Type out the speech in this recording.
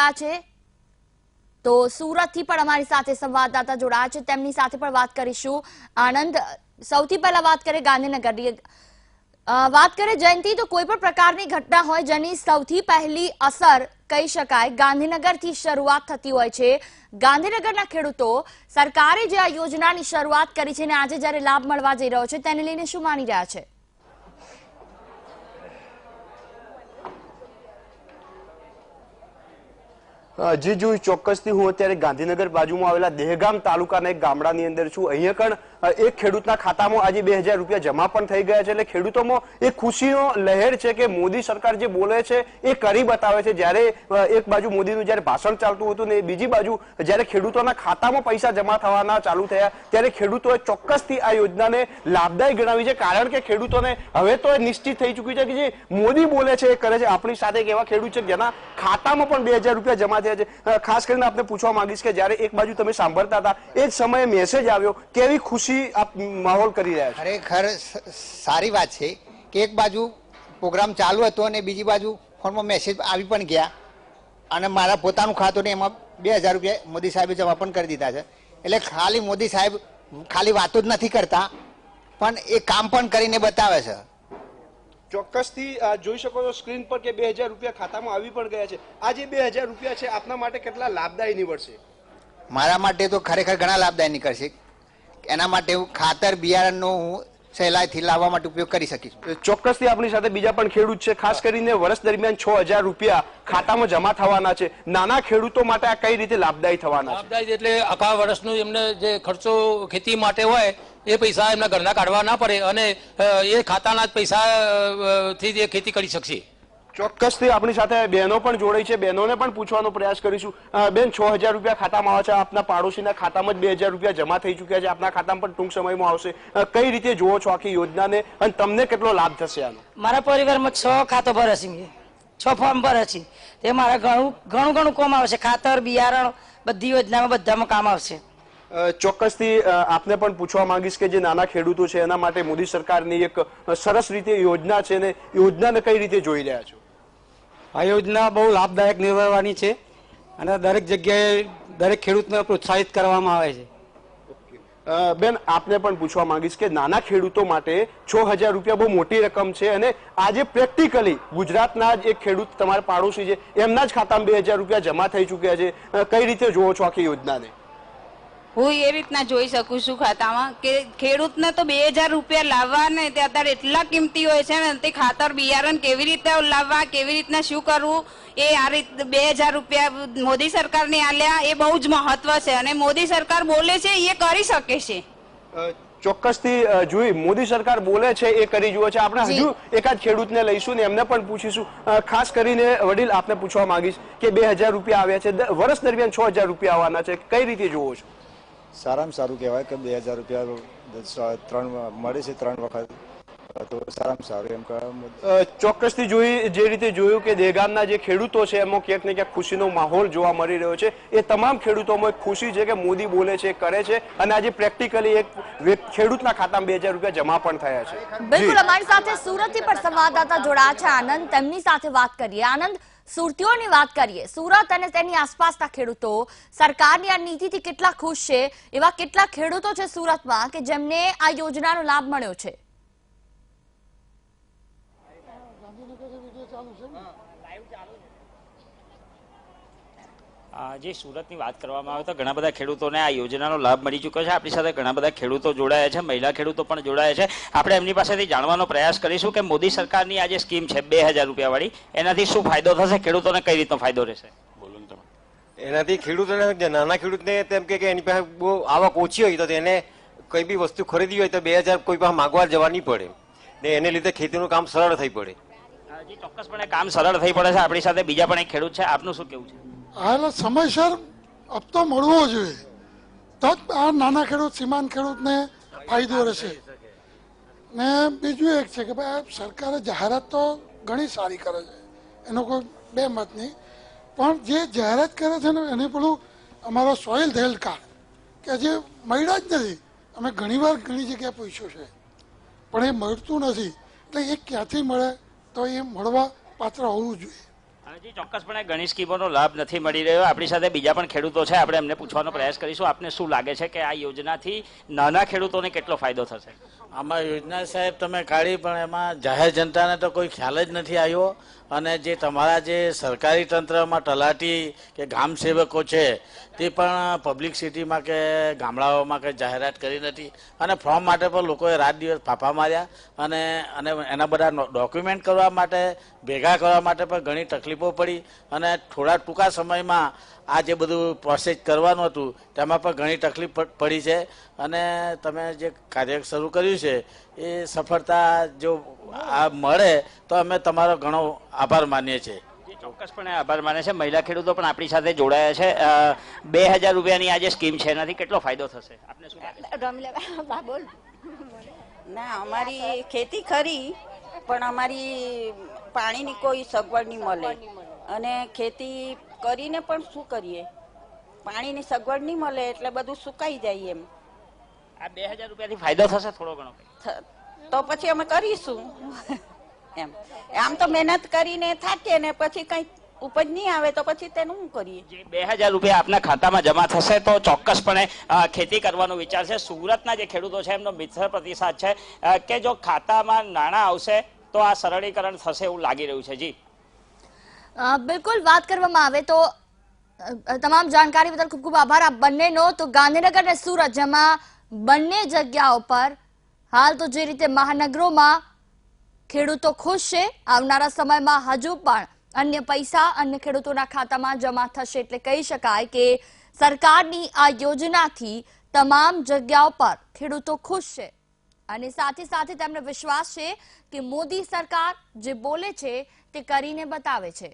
જોડાયા છે? તો સુરતથી પણ અમારી સાથે સંવાદદાતા જોડાયા છે. તેમની સાથે પણ વાત કરીશું. આનંદ, સૌથી પહેલા વાત કરીએ ગાંધીનગરની. વાત કરીએ જયંતિ, તો કોઈ પણ પ્રકારની ઘટના હોય જેની સૌથી પહેલી અસર કહી શકાય, ગાંધીનગરથી શરૂઆત થતી હોય છે. ગાંધીનગરના ખેડૂતો સરકારે જે આ યોજનાની શરૂઆત કરી છે અને આજે જ્યારે લાભ મળવા જઈ રહ્યો છે, તેને લઈને શું માની રહ્યા છે? જી જો ચોક્કસથી હું અત્યારે ગાંધીનગર બાજુમાં આવેલા દહેગામ તાલુકાના એક ગામડાની અંદર છું. અહીંયા અ, એક ખેડૂતના ખાતામાં આજે બે હજાર રૂપિયા જમા પણ થઈ ગયા છે. એટલે ખેડૂતોમાં એક ખુશીનો લહેર છે કે મોદી સરકાર જે બોલે છે એ કરી બતાવે છે. જ્યારે એક બાજુ મોદીનું જ્યારે ભાષણ ચાલતું હતું ને બીજી બાજુ જ્યારે ખેડૂતોના ખાતામાં પૈસા જમા થવાના ચાલુ થયા, ત્યારે ખેડૂતોએ ચોક્કસથી આ યોજનાને લાભદાયી ગણાવી છે. કારણ કે ખેડૂતોને હવે તો નિશ્ચિત થઈ ચૂક્યું છે કે જે મોદી બોલે છે એ કરે છે. આપણી સાથે એક એવા ખેડૂત છે જેના ખાતામાં પણ બે હજાર રૂપિયા જમા થયા છે. ખાસ કરીને આપને પૂછવા માંગીશ કે જ્યારે એક બાજુ તમે સાંભળતા હતા, એ જ સમયે મેસેજ આવ્યો કેવી ખુશી આપ માહોલ કરી રહ્યા છો. ખરેખર સારી વાત છે કે એક બાજુ પ્રોગ્રામ ચાલુ હતો અને બીજી બાજુ ફોનમાં મેસેજ આવી પણ ગયા. અને મારા પોતાનું ખાતું ને એમાં બે હજાર રૂપિયા મોદી સાહેબે જમા પણ કરી દીધા છે. એટલે ખાલી મોદી સાહેબ ખાલી વાતો જ નથી કરતા પણ એ કામ પણ કરીને બતાવે છે. ચોક્કસથી જોઈ શકો છો સ્ક્રીન પર કે બે હજાર રૂપિયા ખાતામાં આવી પણ ગયા છે. આ જે બે હજાર રૂપિયા છે આપના માટે કેટલા લાભદાયી નીવડશે? મારા માટે તો ખરેખર ઘણા લાભદાયી નીકળશે. એના માટે હું ખાતર બિયારણનો હું સહેલાઈથી લાવવા માટે ઉપયોગ કરી શકીશ. ચોક્કસથી આપણી સાથે બીજા પણ ખેડૂત છે. ખાસ કરીને વર્ષ દરમિયાન છ હજાર રૂપિયા ખાતામાં જમા થવાના છે. નાના ખેડૂતો માટે આ કઈ રીતે લાભદાયી થવાના છે? લાભદાયી એટલે આખા વર્ષનું એમને જે ખર્ચો ખેતી માટે હોય એ પૈસા એમના ઘરના કાઢવા ના પડે અને એ ખાતાના જ પૈસા અ, થી જ એ ખેતી કરી શકશે. ચોક્કસથી આપણી સાથે બહેનો પણ જોડાઈ છે. બહેનોને પણ પૂછવાનો પ્રયાસ કરીશું. બેન છ હજાર રૂપિયા ખાતામાં આવે છે. આપના પાડોશીના ખાતામાં જ બે હજાર રૂપિયા જમા થઈ ચૂક્યા છે. આપના ખાતામાં પણ ટૂંક સમયમાં આવશે. કઈ રીતે જુઓ છો આખી યોજનાને? અને તમને કેટલો લાભ થશે આનો? મારા પરિવારમાં છ ખાતો ભરે છે છ ફોર્મ ભરે છે. તે મારા ઘણું ઘણું ઘણું કામ આવશે ખાતર બિયારણ બધી યોજનામાં બધામાં કામ આવશે. ચોક્કસથી આપને પણ પૂછવા માંગીશ કે જે નાના ખેડૂતો છે એના માટે મોદી સરકારની એક સરસ રીતે યોજના છે ને યોજનાને કઈ રીતે જોઈ રહ્યા છો? આ યોજના બહુ લાભદાયક નિવડવાની છે અને દરેક જગ્યાએ દરેક ખેડૂતને પ્રોત્સાહિત કરવામાં આવે છે. બેન, આપને પણ પૂછવા માંગીશ કે નાના ખેડૂતો માટે છ હજાર રૂપિયા બહુ મોટી રકમ છે અને આજે પ્રેક્ટિકલી ગુજરાતના જ એક ખેડૂત તમારા પાડોશી છે, એમના જ ખાતામાં બે હજાર રૂપિયા જમા થઈ ચૂક્યા છે. કઈ રીતે જોવો છો આખી યોજનાને? હું એ રીતના જોઈ શકું છું ખાતામાં કે ખેડૂતને તો બે હજાર રૂપિયા લાવવા ને તે અત્યારે એટલા કિંમતી હોય છે ને તે ખાતર બિયારણ કેવી રીતે લાવવા કેવી રીતના શું કરવું એ આ રીત બે હજાર રૂપિયા મોદી સરકારને આલ્યા એ બહુ જ મહત્વ છે. અને મોદી સરકાર બોલે છે એ કરી શકે છે. ચોક્કસ ચોક્કસથી જોઈ મોદી સરકાર બોલે છે એ કરી જુઓ છે. આપણે હજુ એકાદ ખેડૂતને લઈશું ને એમને પણ પૂછીશું. ખાસ કરીને વડીલ આપને પૂછવા માંગીશ કે બે હજાર રૂપિયા આવ્યા છે. વર્ષ દરમિયાન છ હજાર રૂપિયા આવવાના છે. કઈ રીતે જોવો છો? સારામાં સારું કહેવાય કે બે હજાર રૂપિયા ત્રણ મળે છે ત્રણ વખત તો સારામાં સારું એમ ચોક્કસથી જોઈ જે રીતે જોયું કે દેગામના જે ખેડૂતો છે એમાં ક્યાંક ને ક્યાંક ખુશીનો માહોલ જોવા મળી રહ્યો છે. એ તમામ ખેડૂતોમાં એક ખુશી છે કે મોદી બોલે છે કરે છે અને આજે પ્રેક્ટિકલી એક ખેડૂતના ખાતામાં બે હજાર રૂપિયા જમા પણ થયા છે. બિલકુલ. અમારી સાથે સુરતથી પણ સંવાદદાતા જોડાયા છે. આનંદ તેમની સાથે વાત કરીએ. આનંદ સુરતીઓની વાત કરીએ, સુરત અને તેની આસપાસના ખેડૂતો, સરકારની આ નીતિથી કેટલા ખુશ છે, એવા કેટલા ખેડૂતો છે સુરતમાં કે જેમને આ યોજનાનો લાભ મળ્યો છે? જે સુરતની વાત કરવામાં આવે તો ઘણા બધા ખેડૂતોને આ યોજનાનો લાભ મળી ચૂક્યો છે. આપણી સાથે ઘણા બધા ખેડૂતો જોડાયા છે મહિલા ખેડૂતો પણ જોડાયા છે. આપણે એમની પાસેથી જાણવાનો પ્રયાસ કરીશું કે મોદી સરકારની આ જે સ્કીમ છે બે હજાર રૂપિયાવાળી એનાથી શું ફાયદો થશે? ખેડૂતોને કઈ રીતનો ફાયદો રહેશે? એનાથી ખેડૂતોને નાના ખેડૂતને તેમ કે કે એની પાસે બહુ આવક ઓછી હોય તો તેને કઈ બી વસ્તુ ખરીદી હોય તો બે હજાર કોઈ પાસે માગવા જવા નહીં પડે. ને એને લીધે ખેતીનું કામ સરળ થઈ પડે. ચોક્કસપણે કામ સરળ થઈ પડે છે. આપણી સાથે બીજા પણ એક ખેડૂત છે. આપનું શું કેવું છે? આ સમયસર હપ્તો મળવો જોઈએ. તો જ આ નાના ખેડૂત, સીમાંત ખેડૂતને ફાયદો રહેશે. ને બીજું એક છે કે ભાઈ સરકારે જાહેરાત તો ઘણી સારી કરે છે. એનો કોઈ બે મત નહીં. પણ જે જાહેરાત કરે છે ને, એને પેલું અમારો સોઇલ હેલ્થ કાર્ડ, કે જે મળ્યા જ નથી. અમે ઘણીવાર ઘણી જગ્યાએ પૂછ્યું છે. પણ એ મળતું નથી. એટલે એ ક્યાંથી મળે, તો એ મળવા પાત્ર હોવું જોઈએ. જી ચોક્કસપણે ઘણી સ્કીમોનો લાભ નથી મળી રહ્યો. આપણી સાથે બીજા પણ ખેડૂતો છે. આપણે એમને પૂછવાનો પ્રયાસ કરીશું. આપને શું લાગે છે કે આ યોજનાથી નાના ખેડૂતોને કેટલો ફાયદો થશે? આમાં યોજના સાહેબ, તમે કાઢી, પણ એમાં જાહેર જનતાને તો કોઈ ખ્યાલ જ નથી આવ્યો. અને જે તમારા જે સરકારી તંત્રમાં તલાટી કે ગામ સેવકો છે, તે પણ પબ્લિક સિટીમાં કે ગામડાઓમાં કે જાહેરાત કરી નથી. અને ફોર્મ માટે પણ લોકોએ રાત દિવસ ફાફા માર્યા. અને અને એના બધા ડોક્યુમેન્ટ કરવા માટે, ભેગા કરવા માટે પણ ઘણી તકલીફો પડી અને થોડા ટૂંકા સમયમાં આ જે બધું પ્રોસેસ કરવાનું હતું તેમાં પણ ઘણી તકલીફ પડી છે. અને તમે જે કાર્ય શરૂ કર્યું છે એ સફળતા જો આ મળે તો અમે તમારો ઘણો આભાર માનીએ છીએ. ચોક્કસપણે આભાર માને છે. મહિલા ખેડૂતો પણ આપણી સાથે જોડાયા છે. બે હજાર રૂપિયાની આ જે સ્કીમ છે એનાથી કેટલો ફાયદો થશે? આપને શું બોલ? ના અમારી ખેતી ખરી પણ અમારી પાણીની કોઈ સગવડ નહીં મળે. અને ખેતી કરીને પણ શું કરીએ? પાણીની સગવડ નહીં મળે એટલે બધું સુકાઈ જાય એમ. આ બે હજાર રૂપિયાથી ફાયદો થશે થોડો ઘણો તો પછી અમે કરીશું. એમ. આમ તો મહેનત કરીને થાકીએ ને પછી કઈ ઉપજ નહીં આવે તો પછી તેનું શું કરીએ? જે બે હજાર રૂપિયા આપના ખાતામાં જમા થશે તો ચોક્કસપણે ખેતી કરવાનો વિચાર છે. સુરતના જે ખેડૂતો છે એમનો મિત્ર પ્રતિસાદ છે કે જો ખાતામાં નાણાં આવશે તો આ સરળીકરણ થશે એવું લાગી રહ્યું છે. જી. બિલકુલ વાત કરવામાં આવે તો તમામ જાણકારી બદલ ખૂબ ખૂબ આભાર. આ બંનેનો તો ગાંધીનગર અને સુરત, જેમાં બંને જગ્યાઓ પર હાલ તો જે રીતે મહાનગરોમાં ખેડૂતો ખુશ છે, આવનારા સમયમાં હજુ પણ અન્ય પૈસા અન્ય ખેડૂતોના ખાતામાં જમા થશે. એટલે કહી શકાય કે સરકારની આ યોજનાથી તમામ જગ્યાઓ પર ખેડૂતો ખુશ છે. અને સાથે સાથે તેમને વિશ્વાસ છે કે મોદી સરકાર જે બોલે છે તે કરીને બતાવે છે.